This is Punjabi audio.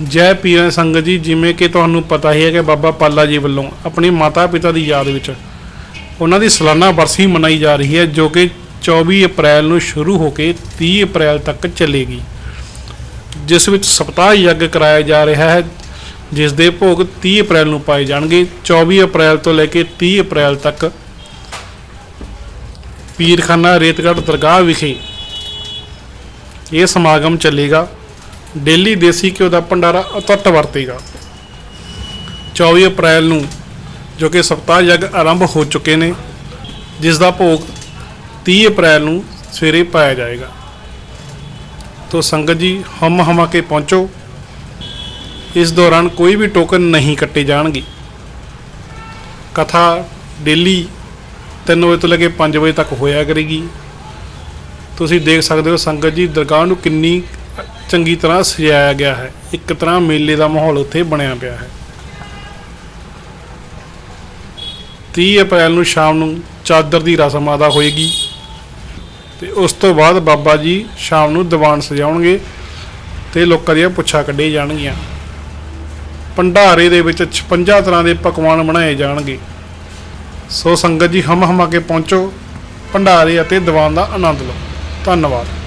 ਜੈ ਪੀਰਾਂ ਸੰਗਤ ਜੀ, ਜਿਵੇਂ ਕਿ ਤੁਹਾਨੂੰ ਪਤਾ ਹੀ ਹੈ ਕਿ ਬਾਬਾ ਪਾਲਾ ਜੀ ਵੱਲੋਂ ਆਪਣੀ ਮਾਤਾ ਪਿਤਾ ਦੀ ਯਾਦ ਵਿੱਚ ਉਹਨਾਂ ਦੀ ਸਾਲਾਨਾ ਵਰਸੀ ਮਨਾਈ ਜਾ ਰਹੀ ਹੈ, ਜੋ ਕਿ 24 ਅਪ੍ਰੈਲ ਨੂੰ ਸ਼ੁਰੂ ਹੋ ਕੇ 30 ਅਪ੍ਰੈਲ ਤੱਕ ਚੱਲੇਗੀ। ਜਿਸ ਵਿੱਚ ਸਪਤਾਹ ਯੱਗ ਕਰਾਇਆ ਜਾ ਰਿਹਾ ਹੈ, ਜਿਸ ਦੇ ਭੋਗ 30 ਅਪ੍ਰੈਲ ਨੂੰ ਪਾਏ ਜਾਣਗੇ। 24 ਅਪ੍ਰੈਲ ਤੋਂ ਲੈ ਕੇ 30 ਅਪ੍ਰੈਲ ਤੱਕ ਪੀਰਖਾਨਾ ਰੇਤਗੜ੍ਹ ਦਰਗਾਹ ਵਿਖੇ ਇਹ ਸਮਾਗਮ ਚੱਲੇਗਾ। ਡੇਲੀ ਦੇਸੀ ਘਿਓ ਦਾ ਭੰਡਾਰਾ ਅਤੁੱਟ ਵਰਤੇਗਾ। 24 ਅਪ੍ਰੈਲ ਨੂੰ, ਜੋ ਕਿ ਸਪਤਾਹ ਯੱਗ ਆਰੰਭ ਹੋ ਚੁੱਕੇ ਨੇ, ਜਿਸ ਦਾ ਭੋਗ 30 ਅਪ੍ਰੈਲ ਨੂੰ ਸਵੇਰੇ ਪਾਇਆ ਜਾਏਗਾ। ਤੋ ਸੰਗਤ ਜੀ, ਹਮ ਹਮਾ ਕੇ ਪਹੁੰਚੋ। ਇਸ ਦੌਰਾਨ ਕੋਈ ਵੀ ਟੋਕਨ ਨਹੀਂ ਕੱਟੇ ਜਾਣਗੇ। ਕਥਾ ਡੇਲੀ 3 ਵਜੇ ਤੋਂ ਲੈ ਕੇ 5 ਵਜੇ ਤੱਕ ਹੋਇਆ ਕਰੇਗੀ। ਤੁਸੀਂ ਦੇਖ ਸਕਦੇ ਹੋ ਸੰਗਤ ਜੀ, ਦਰਗਾਹ ਨੂੰ ਕਿੰਨੀ ਚੰਗੀ ਤਰ੍ਹਾਂ ਸਜਾਇਆ ਗਿਆ ਹੈ। ਇੱਕ ਤਰ੍ਹਾਂ ਮੇਲੇ ਦਾ ਮਾਹੌਲ ਉੱਥੇ ਬਣਿਆ ਪਿਆ ਹੈ। 30 ਅਪ੍ਰੈਲ ਨੂੰ ਸ਼ਾਮ ਨੂੰ ਚਾਦਰ ਦੀ ਰਸਮ ਅਦਾ ਹੋਏਗੀ ਤੇ ਉਸ ਤੋਂ ਬਾਅਦ ਬਾਬਾ ਜੀ ਸ਼ਾਮ ਨੂੰ ਦੀਵਾਨ ਸਜਾਉਣਗੇ ਤੇ ਲੋਕਾਂ ਦੀਆਂ ਪੁੱਛਾਂ ਕੱਢੀਆਂ ਜਾਣਗੀਆਂ। ਭੰਡਾਰੇ ਦੇ ਵਿੱਚ 56 ਤਰ੍ਹਾਂ ਦੇ ਪਕਵਾਨ ਬਣਾਏ ਜਾਣਗੇ। ਸੋ ਸੰਗਤ ਜੀ ਹਮ ਹਮਾ ਕੇ ਪਹੁੰਚੋ। ਭੰਡਾਰੇ ਅਤੇ ਦੀਵਾਨ ਦਾ ਆਨੰਦ ਲਓ। ਧੰਨਵਾਦ।